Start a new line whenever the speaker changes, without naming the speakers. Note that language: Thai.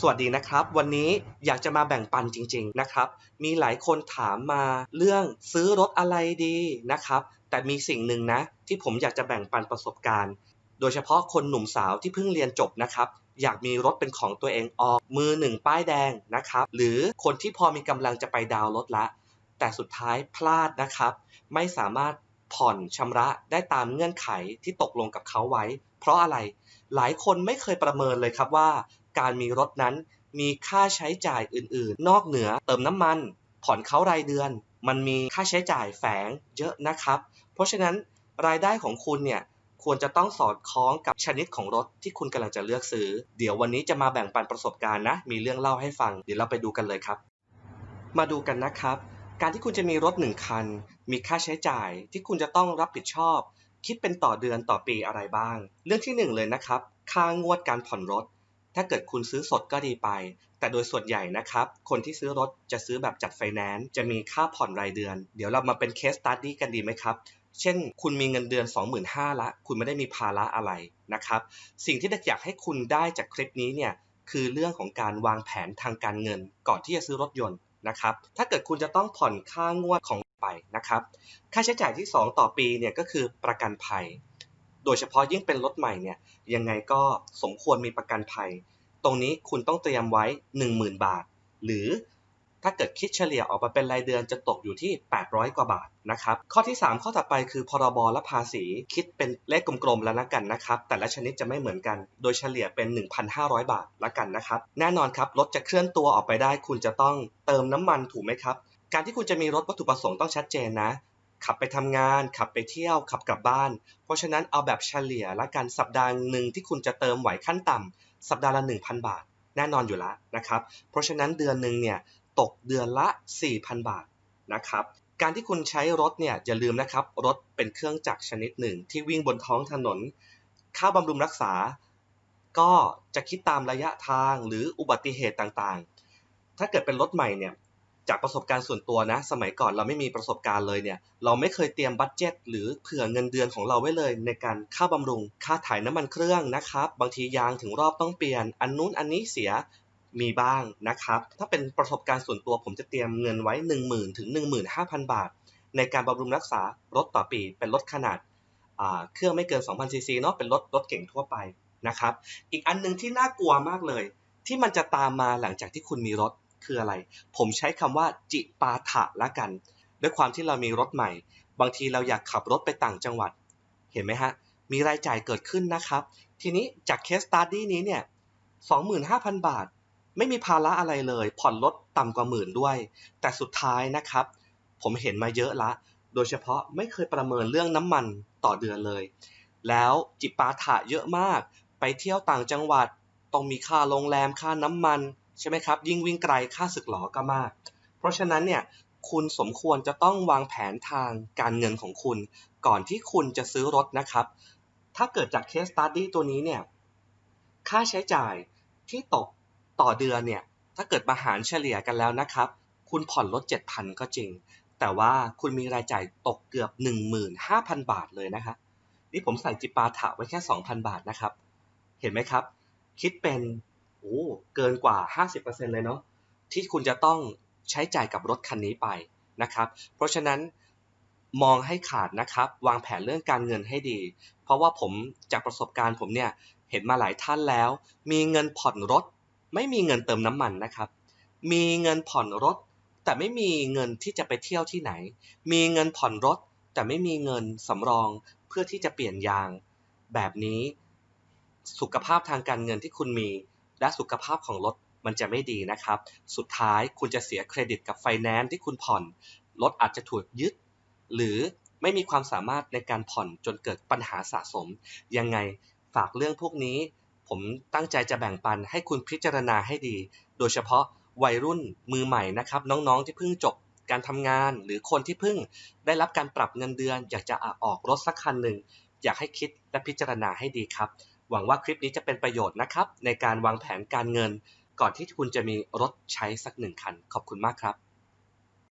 สวัสดีนะครับ วันนี้อยากจะมาแบ่งปันจริง ๆนะครับ มีหลายคนถามมาเรื่องซื้อรถอะไรดีนะครับ แต่มีสิ่งหนึ่งนะ ที่ผมอยากจะแบ่งปันประสบการณ์ โดยเฉพาะคนหนุ่มสาวที่เพิ่งเรียนจบนะครับ อยากมีรถเป็นของตัวเองออกมือหนึ่งป้ายแดงนะครับ หรือคนที่พอมีกำลังจะไปดาวรถละ แต่สุดท้ายพลาดนะครับ ไม่สามารถผ่อนชำระได้ตามเงื่อนไขที่ตกลงกับเขาไว้ เพราะอะไรหลายคนไม่เคยประเมินเลยครับว่า การมีรถนั้น มีค่าใช้จ่ายอื่น ๆ นอกเหนือเติมน้ำมัน ผ่อนเขารายเดือน มันมีค่าใช้จ่ายแฝงเยอะนะครับ เพราะฉะนั้นรายได้ของคุณเนี่ยควรจะต้องสอดคล้องกับชนิดของรถที่คุณกำลังจะเลือกซื้อ เดี๋ยววันนี้จะมาแบ่งปันประสบการณ์นะ มีเรื่องเล่าให้ฟัง เดี๋ยวเราไปดูกันเลยครับ มาดูกันนะครับ การที่คุณจะมีรถหนึ่งคัน มีค่าใช้จ่ายที่คุณจะต้องรับผิดชอบ คิดเป็นต่อเดือนต่อปีอะไรบ้าง เรื่องที่หนึ่งเลยนะครับ ค่างวดการผ่อนรถ ถ้าเกิดคุณซื้อสดก็ดีไป แต่โดยส่วนใหญ่นะครับ คนที่ซื้อรถจะซื้อแบบจัดไฟแนนซ์จะมีค่าผ่อนรายเดือน เดี๋ยวเรามาเป็นเคสตัดดี้กันดีไหมครับ เช่น คุณมีเงินเดือน 25,000ละคุณไม่ได้มีภาระอะไรนะครับ สิ่งที่อยากให้คุณได้จากคลิปนี้เนี่ยคือเรื่องของการวางแผนทางการเงิน ก่อนที่จะซื้อรถยนต์นะครับ ถ้าเกิดคุณจะต้องผ่อนค่างวดของไปนะครับ ค่าใช้จ่ายที่ 2 ต่อปีเนี่ยก็คือประกันภัย โดยเฉพาะยิ่งเป็นรถใหม่เนี่ยยังไงก็สมควรมีประกันภัย ตรงนี้คุณต้องเตรียมไว้ 10,000 บาท หรือถ้าเกิดคิดเฉลี่ยออกมาเป็นรายเดือนจะตกอยู่ที่ 800 กว่าบาทนะครับข้อที่ 3 ข้อต่อไปคือพรบและภาษีคิดเป็นเลขกลมๆแล้วนะกันนะครับแต่ละชนิดจะไม่เหมือนกัน โดยเฉลี่ยเป็น 1,500 บาทละกันนะครับแน่นอนครับรถจะเคลื่อนตัวออกไปได้ คุณจะต้องเติมน้ำมันถูกไหมครับการที่คุณจะมีรถวัตถุประสงค์ต้องชัดเจนนะ ขับไปทำงาน ขับไปเที่ยวขับกลับบ้าน เพราะฉะนั้นเอาแบบเฉลี่ยละกันสัปดาห์หนึ่งที่คุณจะเติมไหวขั้นต่ำสัปดาห์ละ 1,000 บาท แน่นอนอยู่แล้วนะครับ เพราะฉะนั้นเดือนหนึ่งเนี่ยตกเดือนละ 4,000 บาทนะครับการที่คุณใช้รถเนี่ยอย่าลืมนะครับรถเป็นเครื่องจักรชนิดหนึ่ง ที่วิ่งบนท้องถนน ค่าบำรุงรักษา ก็จะคิดตามระยะทางหรืออุบัติเหตุต่างๆ ถ้าเกิดเป็นรถใหม่เนี่ย จากประสบการณ์ส่วนตัวนะ สมัยก่อนเราไม่มีประสบการณ์เลยเนี่ย เราไม่เคยเตรียมบัตเจ็ตหรือเผื่อเงินเดือนของเราไว้เลย ในการค่าบำรุง ค่าถ่ายน้ำมันเครื่องนะครับ บางทียางถึงรอบต้องเปลี่ยน อันนู้นอันนี้เสียมีบ้างนะครับ ถ้าเป็นประสบการณ์ส่วนตัวผมจะเตรียมเงินไว้ 10,000 ถึง 15,000 บาท ในการบำรุงรักษารถต่อปี เป็นรถขนาดเครื่องไม่เกิน 2,000 ซีซีเนาะเป็นรถรถเก่งทั่วไปนะครับ อีกอันนึงที่น่ากลัวมากเลย ที่มันจะตามมาหลังจากที่คุณมีรถ คืออะไร ผมใช้คำว่าจิปาถะละกัน ด้วยความที่เรามีรถใหม่ บางทีเราอยากขับรถไปต่างจังหวัด เห็นไหมฮะ มีรายจ่ายเกิดขึ้นนะครับ ทีนี้จากเคสตัดดี้นี้เนี่ย 25,000 บาท ไม่มีภาระอะไรเลย ผ่อนรถต่ำกว่าหมื่นด้วย แต่สุดท้ายนะครับ ผมเห็นมาเยอะละ โดยเฉพาะไม่เคยประเมินเรื่องน้ำมันต่อเดือนเลย แล้วจิปาถะเยอะมาก ไปเที่ยวต่างจังหวัด ต้องมีค่าโรงแรม ค่าน้ำมัน ใช่ไหมครับ ยิ่งวิ่งไกลค่าสึกหลอก็มาก เพราะฉะนั้นเนี่ยคุณสมควรจะต้องวางแผนทางการเงินของคุณ ก่อนที่คุณจะซื้อรถนะครับ ถ้าเกิดจากเคสตัดดี้ตัวนี้เนี่ยค่าใช้จ่ายที่ตกต่อเดือนเนี่ยถ้าเกิดมาหารเฉลี่ยกันแล้วนะครับ คุณผ่อนรถ7,000 ก็จริง แต่ว่าคุณมีรายจ่ายตกเกือบ 15,000 บาทเลยนะครับนี่ผมใส่จิปาถะไว้แค่ 2,000 บาทนะครับ เห็นไหมครับ คิดเป็น โอ้เกินกว่า 50%เลยเนาะที่คุณจะต้องใช้จ่ายกับรถคันนี้ไปนะครับ เพราะฉะนั้นมองให้ขาดนะครับ วางแผนเรื่องการเงินให้ดี เพราะว่าผมจากประสบการณ์ผมเนี่ยเห็นมาหลายท่านแล้ว มีเงินผ่อนรถ ไม่มีเงินเติมน้ำมันนะครับ มีเงินผ่อนรถ แต่ไม่มีเงินที่จะไปเที่ยวที่ไหน มีเงินผ่อนรถ แต่ไม่มีเงินสำรองเพื่อที่จะเปลี่ยนยาง แบบนี้สุขภาพทางการเงินที่คุณมี และสุขภาพของรถมันจะไม่ดีนะครับ สุดท้ายคุณจะเสียเครดิตกับไฟแนนซ์ที่คุณผ่อน รถอาจจะถูกยึด หรือไม่มีความสามารถในการผ่อนจนเกิดปัญหาสะสม ยังไงฝากเรื่องพวกนี้ ผมตั้งใจจะแบ่งปันให้คุณพิจารณาให้ดี โดยเฉพาะวัยรุ่นมือใหม่นะครับ น้องๆที่เพิ่งจบการทำงานหรือคนที่เพิ่งได้รับการปรับเงินเดือน อยากจะออกรถสักคันหนึ่งอยากให้คิดและพิจารณาให้ดีครับ หวังว่าคลิปนี้จะเป็นประโยชน์นะครับ ในการวางแผนการเงิน ก่อนที่คุณจะมีรถใช้สักหนึ่งคัน ขอบคุณมากครับ